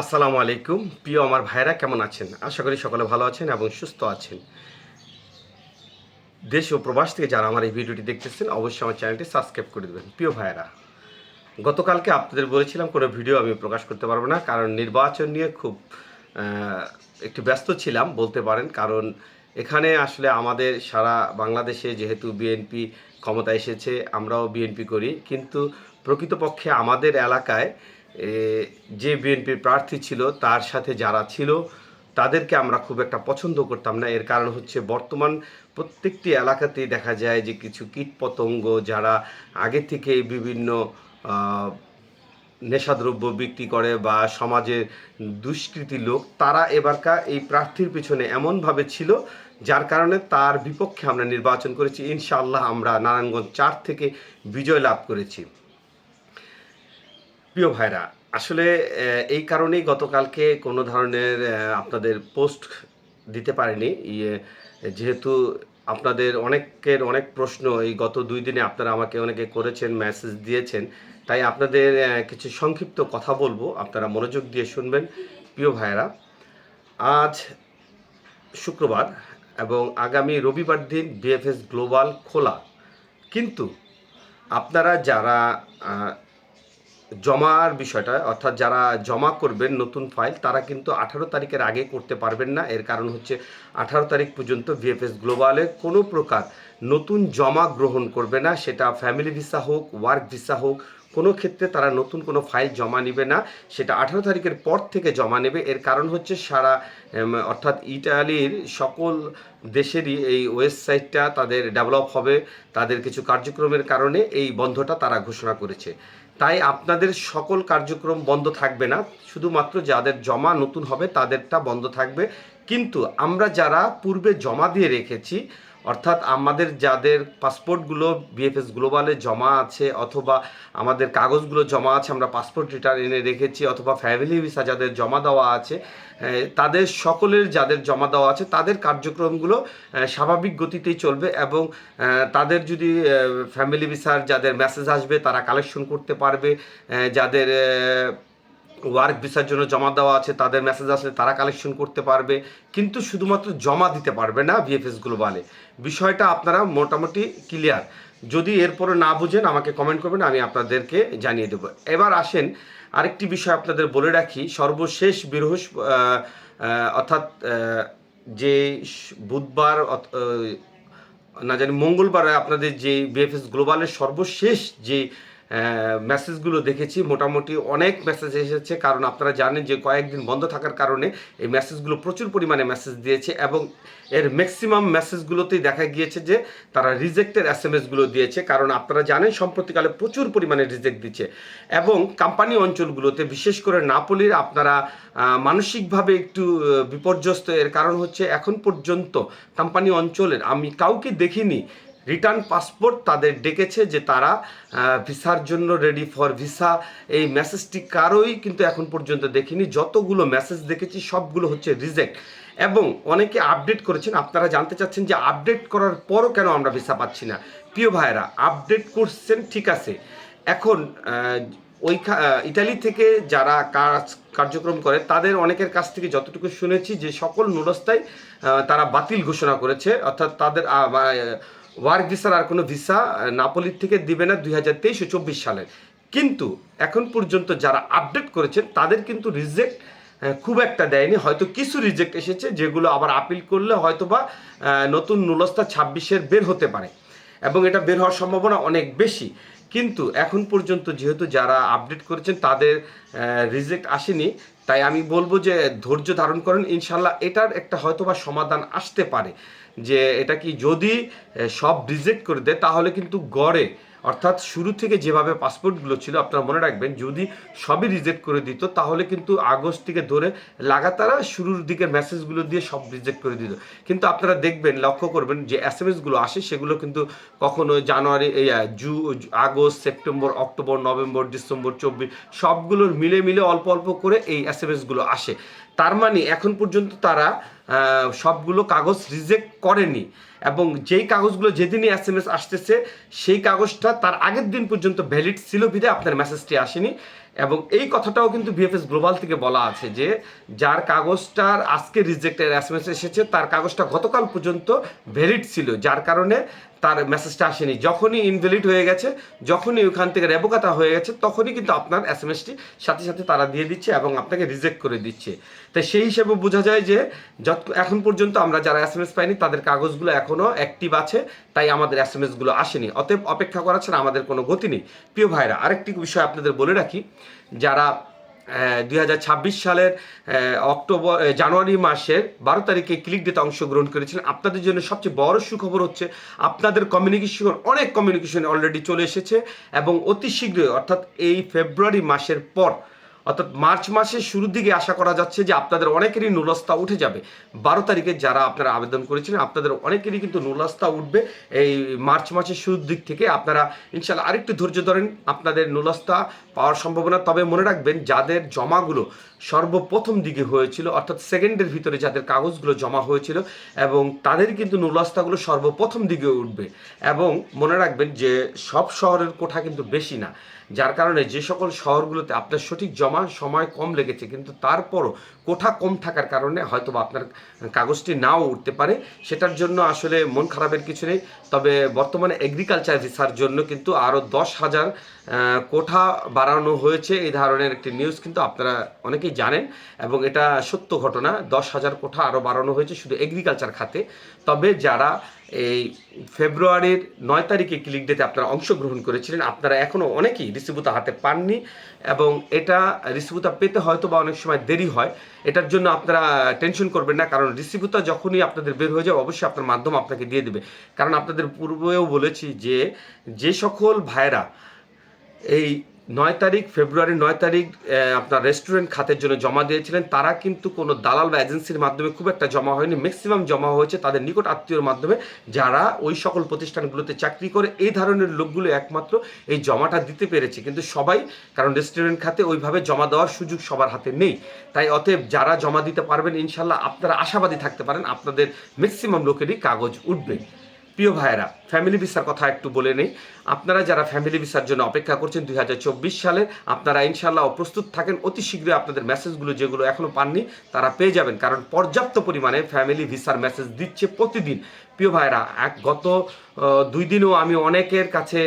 আসসালামু আলাইকুম। প্রিয় আমার ভাইরা কেমন আছেন? আশা করি সকলে ভালো আছেন এবং সুস্থ আছেন। দেশ ও প্রবাস থেকে যারা আমার এই ভিডিওটি দেখতেছেন, অবশ্যই আমার চ্যানেলটি সাবস্ক্রাইব করে দেবেন। প্রিয় ভাইরা গতকালকে আপনাদের বলেছিলাম কোনো ভিডিও আমি প্রকাশ করতে পারব না, কারণ নির্বাচন নিয়ে খুব একটু ব্যস্ত ছিলাম, বলতে পারেন। কারণ এখানে আসলে আমাদের সারা বাংলাদেশে যেহেতু বিএনপি ক্ষমতা এসেছে, আমরাও বিএনপি করি। কিন্তু প্রকৃতপক্ষে আমাদের এলাকায় যে বিএনপির প্রার্থী ছিল, তার সাথে যারা ছিল, তাদেরকে আমরা খুব একটা পছন্দ করতাম না। এর কারণ হচ্ছে বর্তমান প্রত্যেকটি এলাকাতেই দেখা যায় যে কিছু কীটপতঙ্গ যারা আগে থেকে বিভিন্ন নেশাদ্রব্য বিক্রি করে বা সমাজের দুষ্কৃতী লোক, তারা এবারকার এই প্রার্থীর পিছনে এমনভাবে ছিল, যার কারণে তার বিপক্ষে আমরা নির্বাচন করেছি। ইনশাআল্লাহ আমরা নারায়ণগঞ্জ চার থেকে বিজয় লাভ করেছি। প্রিয় ভাইরা, আসলে এই কারণেই গতকালকে কোনো ধরনের আপনাদের পোস্ট দিতে পারিনি। ইয়ে যেহেতু আপনাদের অনেকের অনেক প্রশ্ন, এই গত দুই দিনে আপনারা আমাকে অনেকে করেছেন মেসেজ দিয়েছেন, তাই আপনাদের কিছু সংক্ষিপ্ত কথা বলব, আপনারা মনোযোগ দিয়ে শুনবেন। প্রিয় ভাইরা, আজ শুক্রবার এবং আগামী রবিবার দিন বিএফএস গ্লোবাল খোলা। কিন্তু আপনারা যারা জমার বিষয়টা, অর্থাৎ যারা জমা করবেন নতুন ফাইল, তারা কিন্তু আঠারো তারিখের আগে করতে পারবেন না। এর কারণ হচ্ছে আঠারো তারিখ পর্যন্ত ভিএফএস গ্লোবালে কোনো প্রকার নতুন জমা গ্রহণ করবে না। সেটা ফ্যামিলি ভিসা হোক, ওয়ার্ক ভিসা হোক কোনো ক্ষেত্রে তারা নতুন কোনো ফাইল জমা নেবে না, সেটা আঠারো তারিখের পর থেকে জমা নেবে। এর কারণ হচ্ছে সারা অর্থাৎ ইটালির সকল দেশেরই এই ওয়েবসাইটটা তাদের ডেভেলপ হবে, তাদের কিছু কার্যক্রমের কারণে এই বন্ধটা তারা ঘোষণা করেছে। তাই আপনাদের সকল কার্যক্রম বন্ধ থাকবে না, শুধুমাত্র যাদের জমা নতুন হবে তাদেরটা বন্ধ থাকবে। কিন্তু আমরা যারা পূর্বে জমা দিয়ে রেখেছি অর্থাৎ আমাদের যাদের পাসপোর্টগুলো বিএফএস গ্লোবালে জমা আছে অথবা আমাদের কাগজগুলো জমা আছে, আমরা পাসপোর্ট রিটার্ন এনে রেখেছি অথবা ফ্যামিলি ভিসা যাদের জমা দেওয়া আছে তাদের সকলের যাদের জমা দেওয়া আছে, তাদের কার্যক্রমগুলো স্বাভাবিক গতিতেই চলবে এবং তাদের যদি ফ্যামিলি ভিসার যাদের মেসেজ আসবে, তারা কালেকশন করতে পারবে যাদের ওয়ার্ক ভিসার জন্য জমা দেওয়া আছে, তাদের মেসেজ আসলে তারা কালেকশন করতে পারবে, কিন্তু শুধুমাত্র জমা দিতে পারবে না ভিএফএস গ্লোবালে বিষয়টা আপনারা মোটামুটি ক্লিয়ার যদি এরপরে না বুঝেন, আমাকে কমেন্ট করবেন, আমি আপনাদেরকে জানিয়ে দেবো। এবার আসেন, আরেকটি বিষয় আপনাদের বলে রাখি। সর্বশেষ বৃহস্প অর্থাৎ যে বুধবার না জানি, মঙ্গলবার আপনাদের যে বিএফএস গ্লোবালের সর্বশেষ যে মেসেজগুলো দেখেছি। মোটামুটি অনেক মেসেজ এসেছে, কারণ আপনারা জানেন যে কয়েকদিন বন্ধ থাকার কারণে এই মেসেজগুলো প্রচুর পরিমাণে মেসেজ দিয়েছে এবং এর ম্যাক্সিমাম মেসেজগুলোতেই দেখা গিয়েছে যে তারা রিজেক্টের এস এম এসগুলো দিয়েছে, কারণ আপনারা জানেন সম্প্রতিকালে প্রচুর পরিমাণে রিজেক্ট দিচ্ছে। এবং কোম্পানি অঞ্চলগুলোতে, বিশেষ করে নাপোলির আপনারা মানসিকভাবে একটু বিপর্যস্ত। এর কারণ হচ্ছে এখন পর্যন্ত কোম্পানি অঞ্চলের, আমি কাউকে দেখিনি রিটার্ন পাসপোর্ট তাদের ডেকেছে যে তারা ভিসার জন্য রেডি ফর ভিসা এই মেসেজটি কারোই কিন্তু এখন পর্যন্ত দেখিনি। যতগুলো মেসেজ দেখেছি, সবগুলো হচ্ছে রিজেক্ট এবং অনেকে আপডেট করেছেন। আপনারা জানতে চাচ্ছেন যে আপডেট করার পরও কেন আমরা ভিসা পাচ্ছি না? প্রিয় ভাইরা আপডেট করছেন, ঠিক আছে। এখন ওই ইতালি থেকে যারা কাজ, কার্যক্রম করে, তাদের অনেকের কাছ থেকে যতটুকু শুনেছি যে সকল নুরস্তায় তারা বাতিল ঘোষণা করেছে। অর্থাৎ তাদের ওয়ার্ক ভিসার আর কোনো ভিসা নাপোলির থেকে দিবে না দুই হাজার তেইশ ও চব্বিশ সালে। কিন্তু এখন পর্যন্ত যারা আপডেট করেছেন, তাদের কিন্তু রিজেক্ট খুব একটা দেয়নি। হয়তো কিছু রিজেক্ট এসেছে, যেগুলো আবার আপিল করলে হয়তো বা নতুন নুলস্তা ছাব্বিশের বের হতে পারে। এবং এটা বের হওয়ার সম্ভাবনা অনেক বেশি। কিন্তু এখন পর্যন্ত যেহেতু যারা আপডেট করেছেন, তাদের রিজেক্ট আসেনি। তাই আমি বলব যে ধৈর্য ধারণ করেন, ইনশাল্লাহ এটার একটা হয়তোবা সমাধান আসতে পারে। যে এটা কি যদি সব রিজেক্ট করে দেয়, তাহলে কিন্তু গড়ে। অর্থাৎ শুরু থেকে যেভাবে পাসপোর্টগুলো ছিল, আপনারা মনে রাখবেন, যদি সবই রিজেক্ট করে দিত, তাহলে কিন্তু আগস্ট থেকে ধরে লাগাতার শুরুর দিকের মেসেজগুলো দিয়ে সব রিজেক্ট করে দিত। কিন্তু আপনারা দেখবেন, লক্ষ্য করবেন যে এস এম এসগুলো আসে, সেগুলো কিন্তু কখনো জানুয়ারি এই জু August, September, October, November, December, চব্বিশ, সবগুলোর মিলে মিলে অল্প অল্প করে এই এস এম এসগুলো আসে। তার মানে এখন পর্যন্ত তারা সবগুলো কাগজ রিজেক্ট করেনি। এবং যেই কাগজগুলো যেদিনই এস এম এস আসতেছে, সেই কাগজটা তার আগের দিন পর্যন্ত ভ্যালিড ছিল বিধে আপনার মেসেজটি আসেনি। এবং এই কথাটাও কিন্তু বিএফএস গ্লোবাল থেকে বলা আছে যে, যার কাগজটার আজকে রিজেক্টের এস এম এস এসেছে, তার কাগজটা গতকাল পর্যন্ত ভ্যালিড ছিল। যার কারণে তার মেসেজটা আসেনি। যখনই ইনভ্যালিড হয়ে গেছে, যখনই ওখান থেকে রেবোকাতা হয়ে গেছে, তখনই কিন্তু আপনার এস এম এসটি সাথে সাথে তারা দিয়ে দিচ্ছে এবং আপনাকে রিজেক্ট করে দিচ্ছে। তাই সেই হিসেবে বোঝা যায় যে, যত এখন পর্যন্ত আমরা যারা এস এম এস পাইনি, তাদের কাগজগুলো এখনও অ্যাক্টিভ আছে, তাই আমাদের এস এম এসগুলো আসেনি। অতএব অপেক্ষা করা ছাড়া আমাদের কোনো গতি নেই। প্রিয় ভাইরা, আরেকটি বিষয় আপনাদের বলে রাখি, যারা দুই হাজার ছাব্বিশ সালের অক্টোবর জানুয়ারি মাসের বারো তারিখে ক্লিক ডেতে অংশগ্রহণ করেছিলেন। আপনাদের জন্য সবচেয়ে বড় সুখবর হচ্ছে, আপনাদের কমিউনিকেশন অনেক কমিউনিকেশন অলরেডি চলে এসেছে এবং অতি শীঘ্রই, অর্থাৎ এই ফেব্রুয়ারি মাসের পর, অর্থাৎ মার্চ মাসের শুরুর দিকে আশা করা যাচ্ছে যে আপনাদের অনেকেরই নুলস্তা উঠে যাবে। বারো তারিখে যারা আপনারা আবেদন করেছিলেন, আপনাদের অনেকেরই কিন্তু নুলস্তা উঠবে। এই মার্চ মাসের শুরুর দিক থেকে আপনারা ইনশাল্লাহ আরেকটু ধৈর্য ধরেন, আপনাদের নুলস্তা পাওয়ার সম্ভাবনা। তবে মনে রাখবেন, যাদের জমাগুলো সর্বপ্রথম দিকে হয়েছিল, অর্থাৎ সেকেন্ডের ভিতরে যাদের কাগজগুলো জমা হয়েছিল এবং তাদের কিন্তু নুলস্তাগুলো সর্বপ্রথম দিকে উঠবে। এবং মনে রাখবেন যে, সব শহরের কোঠা কিন্তু বেশি না, যার কারণে যে সকল শহরগুলোতে আপনার সঠিক জমা সময় কম লেগেছে, কিন্তু তারপরও কোঠা কম থাকার কারণে হয়তো বা আপনার কাগজটি নাও উঠতে পারে। সেটার জন্য আসলে মন খারাপের কিছু নেই। তবে বর্তমানে এগ্রিকালচার ভিসার জন্য কিন্তু আরও দশ হাজার কোঠা বাড়ানো হয়েছে। এই ধরনের একটি নিউজ কিন্তু আপনারা অনেকেই জানেন এবং এটা সত্য ঘটনা। দশ হাজার কোঠা আরও বাড়ানো হয়েছে শুধু এগ্রিকালচার খাতে। তবে যারা এই ফেব্রুয়ারির নয় তারিখে ক্লিক ডেতে আপনারা অংশগ্রহণ করেছিলেন, আপনারা এখনও অনেকেই রিসিভুতা হাতে পাননি এবং এটা রিসিভুতা পেতে হয়তো বা অনেক সময় দেরি হয়। এটার জন্য আপনারা টেনশন করবেন না, কারণ রিসিভুতা যখনই আপনাদের বের হয়ে যাবে, অবশ্যই আপনার মাধ্যম আপনাকে দিয়ে দেবে। কারণ আপনাদের পূর্বেও বলেছি যে যে সকল ভাইরা এই নয় তারিখ ফেব্রুয়ারি নয় তারিখ আপনার রেস্টুরেন্ট খাতের জন্য জমা দিয়েছিলেন। তারা কিন্তু কোনো দালাল বা এজেন্সির মাধ্যমে খুব একটা জমা হয়নি। ম্যাক্সিমাম জমা হয়েছে তাদের নিকট আত্মীয়র মাধ্যমে, যারা ওই সকল প্রতিষ্ঠানগুলোতে চাকরি করে। এই ধরনের লোকগুলো একমাত্র এই জমাটা দিতে পেরেছে। কিন্তু সবাই, কারণ রেস্টুরেন্ট খাতে ওইভাবে জমা দেওয়ার সুযোগ সবার হাতে নেই। তাই অতএব যারা জমা দিতে পারবেন ইনশাল্লাহ আপনারা আশাবাদী থাকতে পারেন। আপনাদের ম্যাক্সিমাম লোকেরই কাগজ উঠবে। প্রিয় ভাইয়েরা ফ্যামিলি ভিসার কথা একটু বলে নেই। আপনারা যারা ফ্যামিলি ভিসার জন্য অপেক্ষা করছেন দুই হাজার চব্বিশ সালে, আপনারা ইনশাল্লাহ প্রস্তুত থাকেন। অতি শীঘ্রই আপনাদের মেসেজগুলো যেগুলো এখনও পাননি, তারা পেয়ে যাবেন। কারণ পর্যাপ্ত পরিমাণে ফ্যামিলি ভিসার মেসেজ দিচ্ছে প্রতিদিন। প্রিয় ভাইরা, এক গত দুই দিনও আমি অনেকের কাছে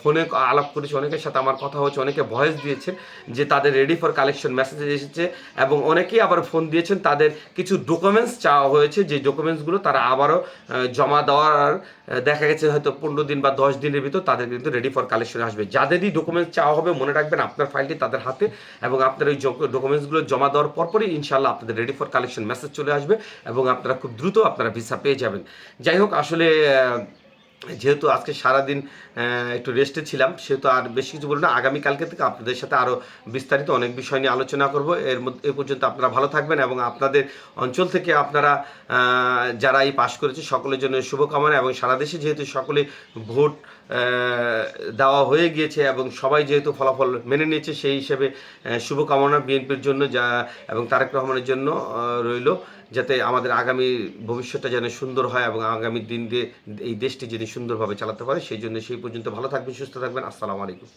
ফোনে আলাপ করেছি, অনেকের সাথে আমার কথা হচ্ছে অনেকে ভয়েস দিয়েছে যে তাদের রেডি ফর কালেকশন মেসেজ এসেছে এবং অনেকেই আবার ফোন দিয়েছেন, তাদের কিছু ডকুমেন্টস চাওয়া হয়েছে, যে ডকুমেন্টসগুলো তারা আবারও জমা দেওয়ার দেখা গেছে হয়তো পনেরো দিন বা দশ দিনের ভিতর তাদের কিন্তু রেডি ফর কালেকশন আসবে। যাদেরই ডকুমেন্টস চাওয়া হবে, মনে রাখবেন আপনার ফাইলটি তাদের হাতে এবং আপনার ওই ডকুমেন্টসগুলো জমা দেওয়ার পরপরই ইনশাল্লাহ আপনাদের রেডি ফর কালেকশন মেসেজ চলে আসবে এবং আপনারা খুব দ্রুত আপনারা ভিসা পেয়ে যাবেন। যাই হোক, আসলে যেহেতু আজকে সারাদিন একটু রেস্টে ছিলাম, সেহেতু আর বেশি কিছু বলব না। আগামীকালকে থেকে আপনাদের সাথে আরও বিস্তারিত অনেক বিষয় নিয়ে আলোচনা করব। এর মধ্যে, এ পর্যন্ত আপনারা ভালো থাকবেন এবং আপনাদের অঞ্চল থেকে আপনারা যারা এই পাশ করেছে, সকলের জন্য শুভকামনা এবং সারা দেশে যেহেতু সকলে ভোট দেওয়া হয়ে গিয়েছে এবং সবাই যেহেতু ফলাফল মেনে নিয়েছে, সেই হিসেবে শুভকামনা বিএনপির জন্য যা এবং তারেক রহমানের জন্য রইল যাতে আমাদের আগামী ভবিষ্যৎটা যেন সুন্দর হয় এবং আগামী দিন দিয়ে এই দেশটি যদি সুন্দরভাবে চালাতে পারে। সেই জন্য সেই পর্যন্ত ভালো থাকবেন, সুস্থ থাকবেন। আসসালামু আলাইকুম।